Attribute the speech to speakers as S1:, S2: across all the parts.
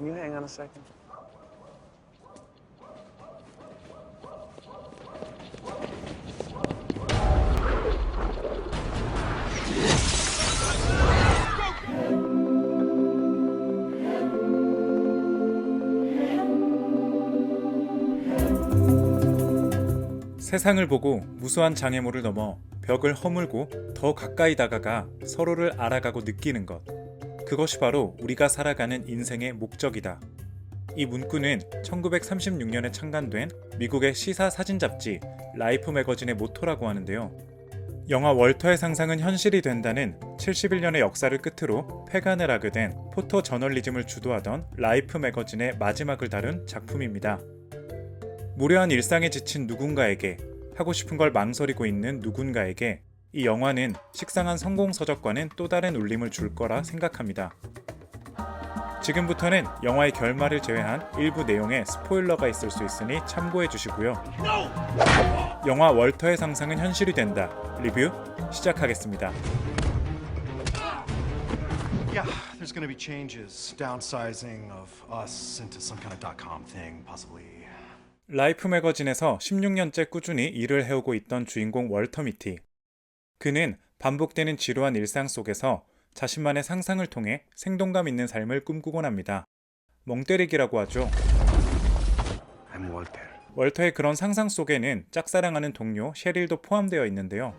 S1: Can you hang on a second?
S2: 세상을 보고 무수한 장애물을 넘어 벽을 허물고 더 가까이 다가가 서로를 알아가고 느끼는 것. 그것이 바로 우리가 살아가는 인생의 목적이다. 이 문구는 1936년에 창간된 미국의 시사 사진 잡지 라이프 매거진의 모토라고 하는데요. 영화 월터의 상상은 현실이 된다는 71년의 역사를 끝으로 폐간을 하게 된 포토 저널리즘을 주도하던 라이프 매거진의 마지막을 다룬 작품입니다. 무료한 일상에 지친 누군가에게 하고 싶은 걸 망설이고 있는 누군가에게 이 영화는 식상한 성공 서적과는 또 다른 울림을 줄 거라 생각합니다. 지금부터는 영화의 결말을 제외한 일부 내용에 스포일러가 있을 수 있으니 참고해 주시고요. 영화 월터의 상상은 현실이 된다. 리뷰 시작하겠습니다.
S3: Yeah, there's gonna be changes, downsizing of us into some kind of dot-com thing, possibly.
S2: 라이프 매거진에서 16년째 꾸준히 일을 해오고 있던 주인공 월터 미티. 그는 반복되는 지루한 일상 속에서 자신만의 상상을 통해 생동감 있는 삶을 꿈꾸곤 합니다. 멍때리기라고 하죠.
S1: I'm Walter.
S2: 월터의 그런 상상 속에는 짝사랑하는 동료 셰릴도 포함되어 있는데요.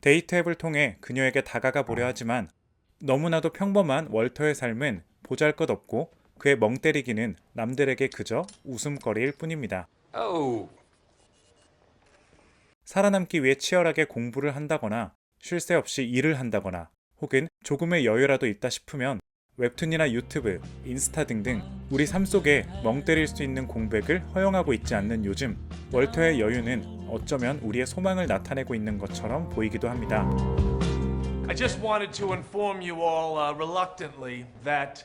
S2: 데이트 앱을 통해 그녀에게 다가가 보려 하지만 너무나도 평범한 월터의 삶은 보잘것없고 그의 멍때리기는 남들에게 그저 웃음거리일 뿐입니다.
S1: Oh.
S2: 살아남기 위해 치열하게 공부를 한다거나 쉴 새 없이 일을 한다거나 혹은 조금의 여유라도 있다 싶으면 웹툰이나 유튜브, 인스타 등등 우리 삶 속에 멍 때릴 수 있는 공백을 허용하고 있지 않는 요즘 월터의 여유는 어쩌면 우리의 소망을 나타내고 있는 것처럼 보이기도 합니다.
S4: I just wanted to inform you all uh, reluctantly that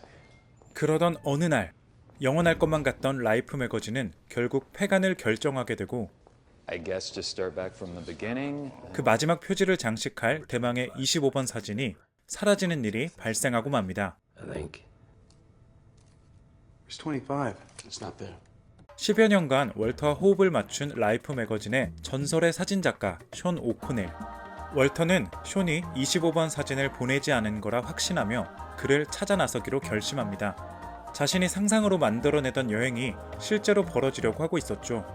S2: 그러던 어느 날 영원할 것만 같던 라이프 매거진은 결국 폐간을 결정하게 되고 그 마지막 표지를 장식할 대망의 25번 사진이 사라지는 일이 발생하고 맙니다.
S1: I think. It's 25. It's not there.
S2: 10여 년간 월터와 호흡을 맞춘 라이프 매거진의 전설의 사진작가 숀 오코넬. 월터는 숀이 25번 사진을 보내지 않은 거라 확신하며 그를 찾아 나서기로 결심합니다. 자신이 상상으로 만들어내던 여행이 실제로 벌어지려고 하고 있었죠.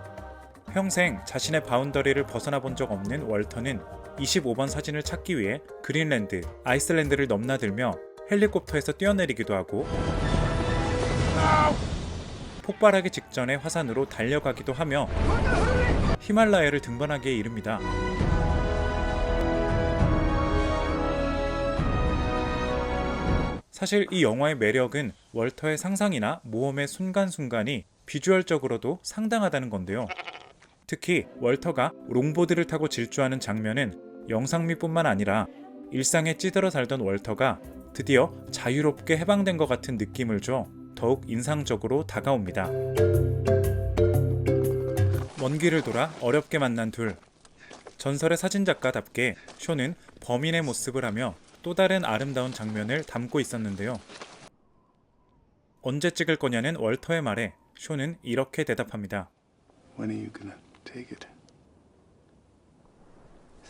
S2: 평생 자신의 바운더리를 벗어나 본 적 없는 월터는 25번 사진을 찾기 위해 그린랜드, 아이슬란드를 넘나들며 헬리콥터에서 뛰어내리기도 하고 폭발하기 직전에 화산으로 달려가기도 하며 히말라야를 등반하기에 이릅니다. 사실 이 영화의 매력은 월터의 상상이나 모험의 순간순간이 비주얼적으로도 상당하다는 건데요. 특히 월터가 롱보드를 타고 질주하는 장면은 영상미뿐만 아니라 일상에 찌들어 살던 월터가 드디어 자유롭게 해방된 것 같은 느낌을 줘 더욱 인상적으로 다가옵니다. 먼 길을 돌아 어렵게 만난 둘. 전설의 사진작가답게 쇼는 범인의 모습을 하며 또 다른 아름다운 장면을 담고 있었는데요. 언제 찍을 거냐는 월터의 말에 쇼는 이렇게 대답합니다.
S1: When are you gonna take it?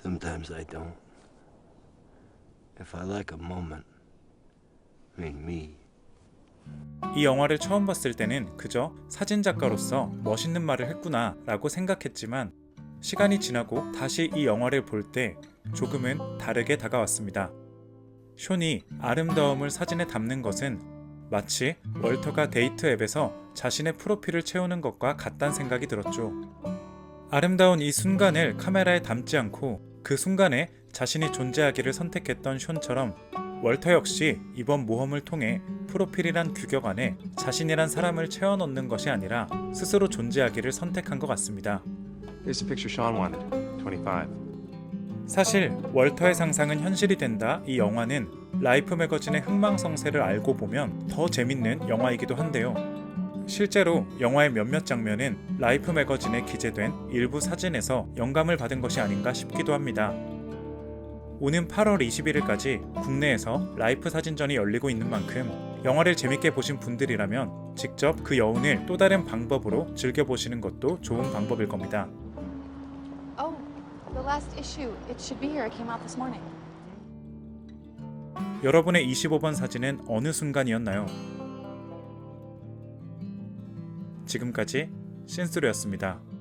S5: Sometimes I don't. If I like a moment, I mean me,
S2: 이 영화를 처음 봤을 때는 그저 사진작가로서 멋있는 말을 했구나 라고 생각했지만 시간이 지나고 다시 이 영화를 볼 때 조금은 다르게 다가왔습니다. 쇼니 아름다움을 사진에 담는 것은 마치 월터가 데이트 앱에서 자신의 프로필을 채우는 것과 같다는 생각이 들었죠. 아름다운 이 순간을 카메라에 담지 않고 그 순간에 자신이 존재하기를 선택했던 쇼처럼 월터 역시 이번 모험을 통해 프로필이란 규격 안에 자신이란 사람을 채워 넣는 것이 아니라 스스로 존재하기를 선택한 것 같습니다.
S1: Here's the picture Sean wanted. 25.
S2: 사실 월터의 상상은 현실이 된다 이 영화는 라이프 매거진의 흥망성쇠를 알고 보면 더 재밌는 영화이기도 한데요. 실제로 영화의 몇몇 장면은 라이프 매거진에 기재된 일부 사진에서 영감을 받은 것이 아닌가 싶기도 합니다. 오는 8월 21일까지 국내에서 라이프 사진전이 열리고 있는 만큼 영화를 재밌게 보신 분들이라면 직접 그 여운을 또 다른 방법으로 즐겨보시는 것도 좋은 방법일 겁니다.
S6: Oh, the last issue. It should be here. It came out this morning.
S2: 여러분의 25번 사진은 어느 순간이었나요? 지금까지 신스루였습니다.